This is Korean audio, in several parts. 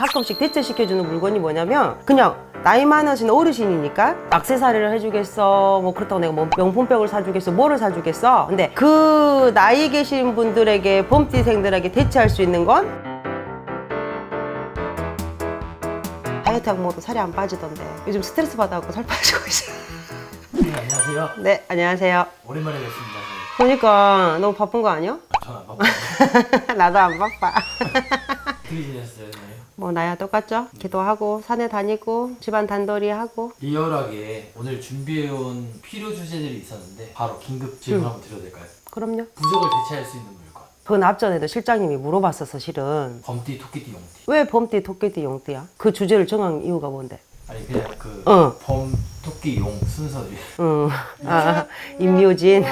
가끔씩 대체시켜주는 물건이 뭐냐면 그냥 나이 많으신 어르신이니까 악세사리를 해주겠어 뭐 그렇다고 내가 뭐 명품백을 사주겠어 뭐를 사주겠어 근데 그 나이 계신 분들에게 범띠생들에게 대체할 수 있는 건 다이어트하고 먹어도 살이 안 빠지던데 요즘 스트레스 받아갖고 살 빠지고 있어요 네, 안녕하세요. 네 안녕하세요 오랜만에 뵙습니다. 보니까 너무 바쁜 거 아니야? 저는 안 바빠요. 나도 안 바빠 어떻게 지냈어요, 네. 뭐 나야 똑같죠 기도하고 산에 다니고 집안 단돌이 하고 리얼하게 오늘 준비해온 필요 주제들이 있었는데 바로 긴급 질문 한번 드려도 될까요? 그럼요 부족을 대체할 수 있는 물건. 그건 앞전에도 실장님이 물어봤었어 실은 범띠, 토끼띠, 용띠. 왜 범띠 토끼띠 용띠야? 그 주제를 정한 이유가 뭔데? 아니 그냥 그 어. 범, 토끼, 용 순서를 응. 아, 임묘진.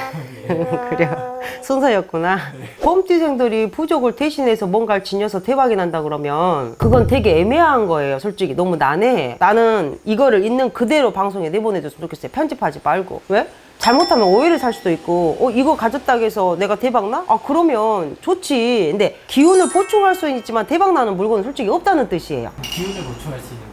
그래. 순서였구나. 범띠생들이 부족을 대신해서 뭔가를 지녀서 대박이 난다 그러면 그건 되게 애매한 거예요, 솔직히. 너무 난해해. 나는 이거를 있는 그대로 방송에 내보내줬으면 좋겠어요. 편집하지 말고. 왜? 잘못하면 오해를 살 수도 있고, 어, 이거 가졌다고 해서 내가 대박나? 아, 그러면 좋지. 근데 기운을 보충할 수는 있지만 대박나는 물건은 솔직히 없다는 뜻이에요. 기운을 보충할 수 있는.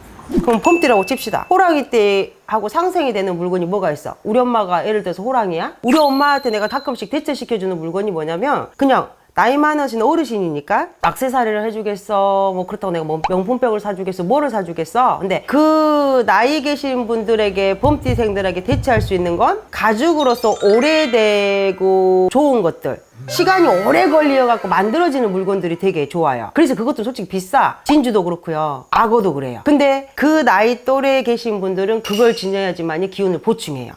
그럼 펌띠라고 칩시다. 호랑이 떼하고 상생이 되는 물건이 뭐가 있어? 우리 엄마가 예를 들어서 호랑이야? 우리 엄마한테 내가 가끔씩 대체시켜주는 물건이 뭐냐면 그냥 나이 많으신 어르신이니까 악세사리를 해주겠어 뭐 그렇다고 내가 뭐 명품백을 사주겠어 뭐를 사주겠어 근데 그 나이 계신 분들에게 범띠생들에게 대체할 수 있는 건 가죽으로서 오래되고 좋은 것들 시간이 오래 걸려갖고 만들어지는 물건들이 되게 좋아요. 그래서 그것도 솔직히 비싸. 진주도 그렇고요. 악어도 그래요. 근데 그 나이 또래에 계신 분들은 그걸 지녀야지만이 기운을 보충해요.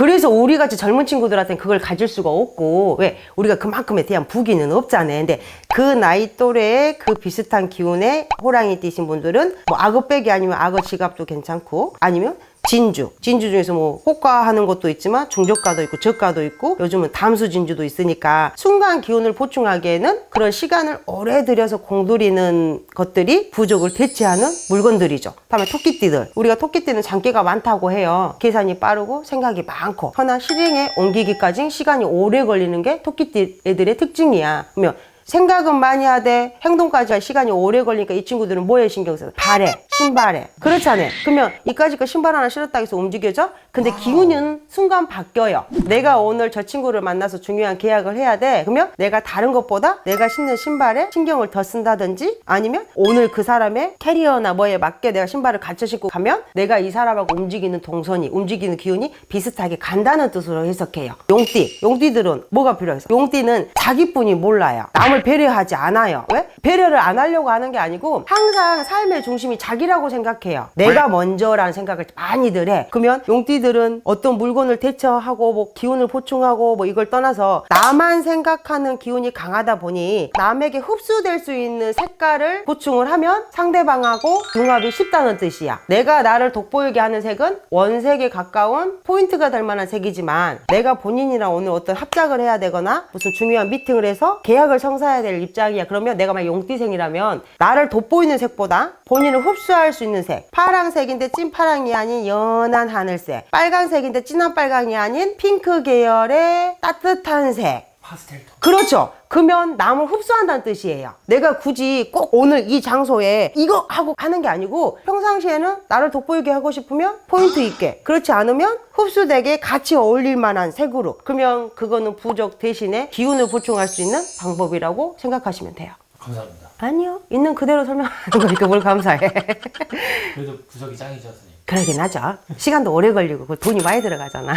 아. 그래서 우리 같이 젊은 친구들한테는 그걸 가질 수가 없고 왜 우리가 그만큼에 대한 부기는 없잖아요. 근데 그 나이 또래에 그 비슷한 기운의 호랑이 띠신 분들은 뭐 악어백이 아니면 악어 지갑도 괜찮고 아니면 진주 진주 중에서 뭐 호가하는 것도 있지만 중저가도 있고 저가도 있고 요즘은 담수 진주도 있으니까 순간 기운을 보충하기에는 그런 시간을 오래 들여서 공들이는 것들이 부족을 대체하는 물건들이죠. 다음에 토끼띠들 우리가 토끼띠는 장기가 많다고 해요. 계산이 빠르고 생각이 많고 하나 실행에 옮기기까지 시간이 오래 걸리는 게 토끼띠 애들의 특징이야. 그러면 생각은 많이 하되 행동까지 할 시간이 오래 걸리니까 이 친구들은 뭐에 신경 써요? 발에, 신발에. 그렇잖아요. 그러면 이까지 거 신발 하나 신었다 해서 움직여져? 근데 기운은 순간 바뀌어요. 내가 오늘 저 친구를 만나서 중요한 계약을 해야 돼. 그러면 내가 다른 것보다 내가 신는 신발에 신경을 더 쓴다든지 아니면 오늘 그 사람의 캐리어나 뭐에 맞게 내가 신발을 갖춰 신고 가면 내가 이 사람하고 움직이는 동선이, 움직이는 기운이 비슷하게 간다는 뜻으로 해석해요. 용띠. 용띠들은 뭐가 필요해서? 용띠는 자기뿐이 몰라요. 남을 배려하지 않아요. 왜? 배려를 안 하려고 하는 게 아니고 항상 삶의 중심이 자기라고 생각해요. 내가 먼저라는 생각을 많이들 해. 그러면 용띠들은 어떤 물건을 대처하고 뭐 기운을 보충하고 뭐 이걸 떠나서 나만 생각하는 기운이 강하다 보니 남에게 흡수될 수 있는 색깔을 보충을 하면 상대방하고 융합이 쉽다는 뜻이야. 내가 나를 돋보이게 하는 색은 원색에 가까운 포인트가 될 만한 색이지만 내가 본인이랑 오늘 어떤 합작을 해야 되거나 무슨 중요한 미팅을 해서 계약을 성사 해야 될 입장이야. 그러면 내가 만약 용띠생이라면 나를 돋보이는 색보다 본인을 흡수할 수 있는 색. 파랑색인데 찐파랑이 아닌 연한 하늘색. 빨간색인데 진한 빨강이 아닌 핑크 계열의 따뜻한 색 파스텔 톤. 그렇죠. 그러면 남을 흡수한다는 뜻이에요. 내가 굳이 꼭 오늘 이 장소에 이거 하고 하는 게 아니고 평상시에는 나를 돋보이게 하고 싶으면 포인트 있게 그렇지 않으면 흡수되게 같이 어울릴 만한 색으로 그러면 그거는 부적 대신에 기운을 보충할 수 있는 방법이라고 생각하시면 돼요. 감사합니다. 아니요. 있는 그대로 설명하는 거니까 뭘 감사해. 그래도 부적이 짱이죠, 선생님. 그러긴 하죠. 시간도 오래 걸리고 그 돈이 많이 들어가잖아.